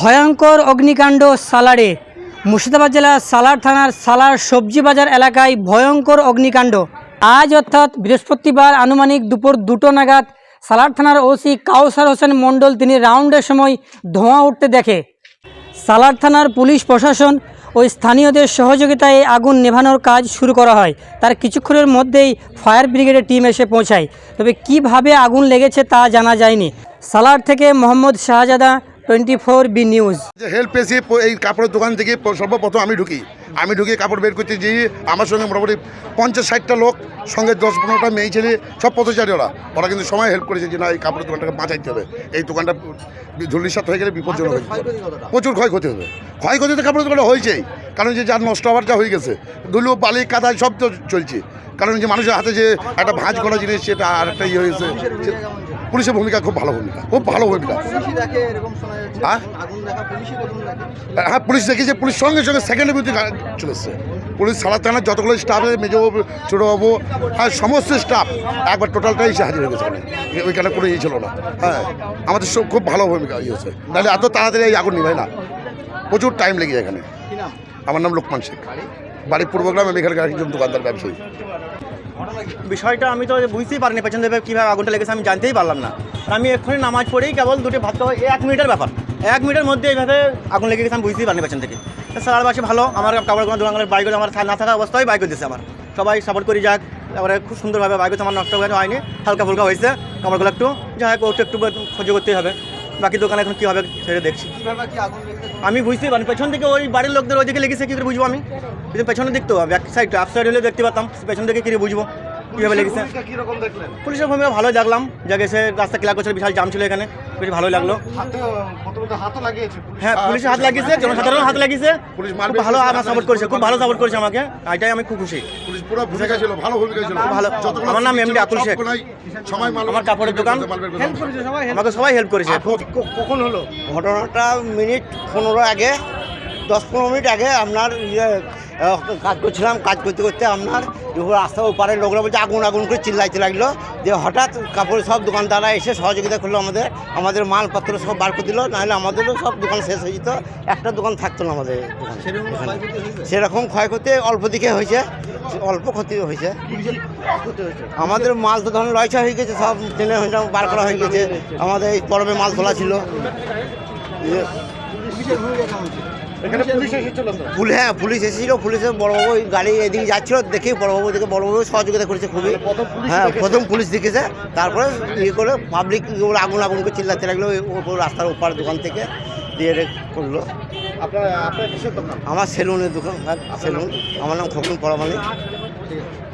ভয়ঙ্কর অগ্নিকাণ্ড সালারে মুর্শিদাবাদ জেলার সালার থানার সালার সবজি বাজার এলাকায় ভয়ঙ্কর অগ্নিকাণ্ড। আজ অর্থাৎ বৃহস্পতিবার আনুমানিক দুপুর দুটো নাগাদ সালার থানার ওসি কাউসার হোসেন মণ্ডল তিনি রাউন্ডের সময় ধোঁয়া উঠতে দেখে। সালার থানার পুলিশ প্রশাসন ও স্থানীয়দের সহযোগিতায় আগুন নেভানোর কাজ শুরু করা হয়। তার কিছুক্ষণের মধ্যেই ফায়ার ব্রিগেডের টিম এসে পৌঁছায়। তবে কীভাবে আগুন লেগেছে তা জানা যায়নি। সালার থেকে Mohammad Shahzada twenty four B news. Help পেয়েছি, এই কাপড়ের দোকান থেকে সর্বপ্রথম আমি ঢুকি। আমি ঢুকে কাপড় বের করতে গিয়ে আমার সঙ্গে মোটামুটি পঞ্চাশ ষাটটা লোক, সঙ্গে দশ পনেরোটা মেয়ে ছেলে, সব পথচারী ওরা ওরা কিন্তু সময় হেল্প করেছে যে না, এই কাপড়ের দোকানটাকে বাঁচাইতে হবে। এই দোকানটা ধুলিসাত হয়ে গেলে বিপজ্জনক হয়ে পারে। প্রচুর ক্ষয়ক্ষতি হবে। ক্ষয়ক্ষতি তো কাপড়ের দোকানটা হয়েছেই, কারণ যে যার নষ্ট হওয়ার যা হয়ে গেছে, ধুলো, বালি কাদায় সব তো চলছে। কারণ যে মানুষের হাতে যে একটা ভাঁজ করা জিনিস, সেটা আর একটা ইয়ে হয়েছে পুলিশের ভূমিকা খুব ভালো ভূমিকা খুব ভালো ভূমিকা। হ্যাঁ? হ্যাঁ পুলিশ দেখেছে পুলিশ সঙ্গে সঙ্গে সেকেন্ডের গা- চলে এসছে। পুলিশ সারা থানার যতগুলো স্টাফ আছে মেজবাবু ছোটোবাবু হ্যাঁ সমস্ত স্টাফ একবার টোটালটাই এসে হাজির হয়ে গেছে ওইখানে কোনো ইয়ে ছিল না। হ্যাঁ আমাদের সব খুব ভালো ভূমিকা ইয়েছে নাহলে এত তাড়াতাড়ি আগুন নিভাই না। প্রচুর টাইম লেগে যায় এখানে। আমার নাম লোকমান শেখ। বাড়ির পূর্বগ্রাম আমি এখানকার একজন দোকানদার ব্যবসায়ী। বিষয়টা আমি তো বুঝতেই পারিনি পেছন থেকে কীভাবে আগুনটা লেগেছে, আমি জানতেই পারলাম না। আমি এক্ষুনি নামাজ পড়েই কেবল দুটো ভাত খাওয়া এক মিনিটের ব্যাপার। এক মিনিটের মধ্যে এইভাবে আগুন লেগে গেছে, আমি বুঝতেই পারিনি পেছন থেকে। স্যার বাসে ভালো, আমার কাপড় কোনো দোকানের বাইক আমার না থাকা অবস্থায় বাইক দিচ্ছে আমার। সবাই সাপোর্ট করি যাক, তারপরে খুব সুন্দরভাবে বাইক আমার নষ্ট হয়ে হয়নি হালকা ফুলকা হয়েছে, কাপড়গুলো একটু যাই হোক একটু সহ্য করতেই হবে। বাকি দোকান এখন কী হবে সেটা দেখছি। কীভাবে আমি বুঝতেই পারি পেছন থেকে ওই বাড়ির লোকদের ওই দিকে লেগেছে, কী করে বুঝব আমি? পেছনের পেছনে দেখতে হবে এক সাইড আপ সাইড হলে দেখতে পারতাম, পেছন থেকে কী বুঝব? কীভাবে লেগেছে কীরকম দেখলেন? পুলিশের ভূমিকা ভালোই দেখলাম যা গেছে রাস্তা ক্লিয়ার করছিল বিশাল জাম ছিল এখানে বেশ ভালোই লাগল। হাতে প্রথমত হাতও লাগিয়েছে পুলিশ। হ্যাঁ পুলিশের হাত লাগিয়েছে জনসাধারণ হাত লাগিয়েছে। পুলিশ খুব ভালো আমার সাপোর্ট করেছে খুব ভালো সাপোর্ট করেছে আমাকে এটাই আমি খুব খুশি। পুলিশ পুরো ভূমিকা ছিল ভালো ভূমিকা ছিল। ভালো। আমার নাম এমডি আকুল শেখ। সময় মাল আমার কাপড়ের দোকান। হেল্প করেছে সবাই আমাকে সবাই হেল্প করেছে। কখন হলো? ঘটনাটা মিনিট পনেরো আগে দশ পনেরো মিনিট আগে আপনার ইয়ে কাজ করছিলাম কাজ করতে করতে আপনার রাস্তার ওপারে লোকরা বলছে আগুন আগুন করে চিল্লাইতে লাগল। যে হঠাৎ কাপড়ের সব দোকানদাররা এসে সহযোগিতা করল আমাদের আমাদের মালপত্র সব বার করে দিল নাহলে আমাদেরও সব দোকান শেষ হয়ে যেত একটা দোকান থাকতো না আমাদের দোকানে। সেরকম। ক্ষয়ক্ষতি অল্প দিকে হয়েছে অল্প ক্ষতি হয়েছে। আমাদের মাল তো ধরুন লয়চা হয়ে গেছে সব হয়ে বার করা হয়ে গেছে। আমাদের এই পরবে মাল তোলা ছিল। এখানে পুলিশ এসেছিল তো পুলিশ হ্যাঁ পুলিশ এসেছিল পুলিশের বড়বাবু ওই গাড়ি এদিকে যাচ্ছিল দেখেই বড়বাবু দেখে বড়বাবু সহযোগিতা করেছে খুবই। হ্যাঁ প্রথম পুলিশ দেখেছে তারপরে ইয়ে করে পাবলিক আগুন আগুন করে চিল্লাতে লাগল ওই ওপর রাস্তার ওপার দোকান থেকে দিয়ে করল। আপনার আপনার কিসের দোকান? আমার সেলুনের দোকান সেলুন আমার নাম খোকন পরামালিক। ঠিক আছে।